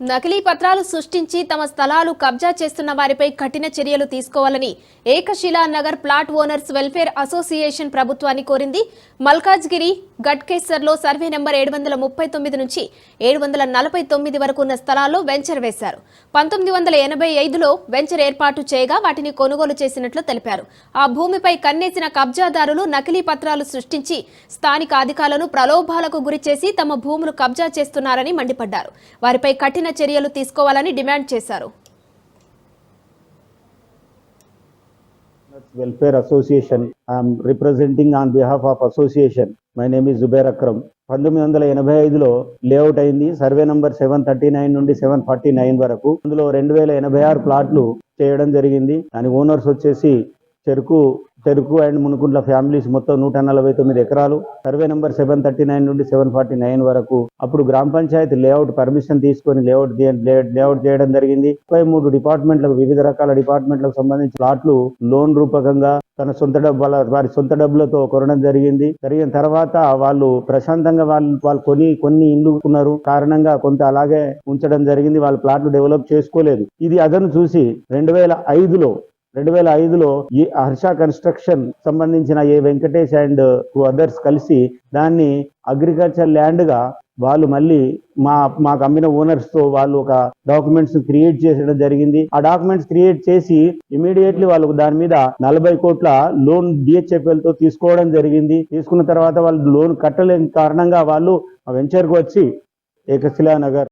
నకిలీ పత్రాలు సృష్టించి తమ స్థలాలు కబ్జా చేస్తున్న వారిపై కఠిన చర్యలు తీసుకోవాలని Ekashila Nagar plot owners welfare association ప్రభుత్వాన్ని కోరింది మల్కాజ్గిరి గట్కేసర్లో సర్వే నెంబర్ ఏడు వందల ముప్పై తొమ్మిది నుంచి ఏడు వందల నలభై తొమ్మిది వరకు ఉన్న స్థలాల్లో వెంచర్ వేశారు. పంతొమ్మిది వందల ఎనభై ఐదులో వెంచర్ ఏర్పాటు చేయగా వాటిని కొనుగోలు చేసినట్లు తెలిపారు. ఆ భూమిపై కన్నేసిన కబ్జాదారులు నకిలీ పత్రాలు సృష్టించి స్థానిక అధికారులను ప్రలోభాలకు గురిచేసి తమ భూములు కబ్జా చేస్తున్నారని మండిపడ్డారు. వారిపై కఠిన చర్యలు తీసుకోవాలని డిమాండ్ చేశారు. Welfare association I'm representing on behalf of association my name is Zubair Akram. పంతొమ్మిది వందల ఎనభై ఐదులో లేఅవుట్ అయింది. Survey number seven thirty nine నుండి సెవెన్ ఫార్టీ నైన్ వరకు. అందులో రెండు వేల ఎనభై ఆరు ప్లాట్లు చేయడం జరిగింది. దాని ఓనర్స్ వచ్చేసి చెరుకు చెరుకు అండ్ మునుకుంట్ల ఫ్యామిలీస్ మొత్తం నూట నలభై తొమ్మిది ఎకరాలు. Survey number seven thirty nine నుండి సెవెన్ ఫార్టీ నైన్ వరకు. అప్పుడు గ్రామ పంచాయతీ లేఅవుట్ పర్మిషన్ తీసుకొని లేఅవుట్ లేఅవుట్ చేయడం జరిగింది. ముప్పై మూడు డిపార్ట్మెంట్లకు వివిధ రకాల డిపార్ట్మెంట్లకు సంబంధించిన ప్లాట్లు లోన్ రూపకంగా తన సొంత డబ్బు వాళ్ళ వారి సొంత డబ్బులతో కొనడం జరిగింది. జరిగిన తర్వాత వాళ్ళు ప్రశాంతంగా వాళ్ళు వాళ్ళు కొని కొన్ని ఇండ్లు కొన్నారు. కారణంగా కొంత అలాగే ఉంచడం జరిగింది. వాళ్ళు ప్లాట్లు డెవలప్ చేసుకోలేదు. ఇది అదను చూసి రెండు వేల ఐదులో రెండు వేల ఐదులో ఈ హర్ష కన్స్ట్రక్షన్ సంబంధించిన ఏ వెంకటేష్ అండ్ అదర్స్ కలిసి దాన్ని అగ్రికల్చర్ ల్యాండ్గా వాళ్ళు మళ్ళీ మా మాకు అమ్మిన ఓనర్స్తో వాళ్ళు ఒక డాక్యుమెంట్స్ క్రియేట్ చేసడం జరిగింది. ఆ డాక్యుమెంట్స్ క్రియేట్ చేసి ఇమీడియట్లీ వాళ్ళు దాని మీద నలభై కోట్ల లోన్ డిహెచ్ఎఫ్ఎల్తో తీసుకోవడం జరిగింది. తీసుకున్న తర్వాత వాళ్ళు లోన్ కట్టలేని కారణంగా వాళ్ళు వెంచర్కి వచ్చి ఏకశిలా నగర్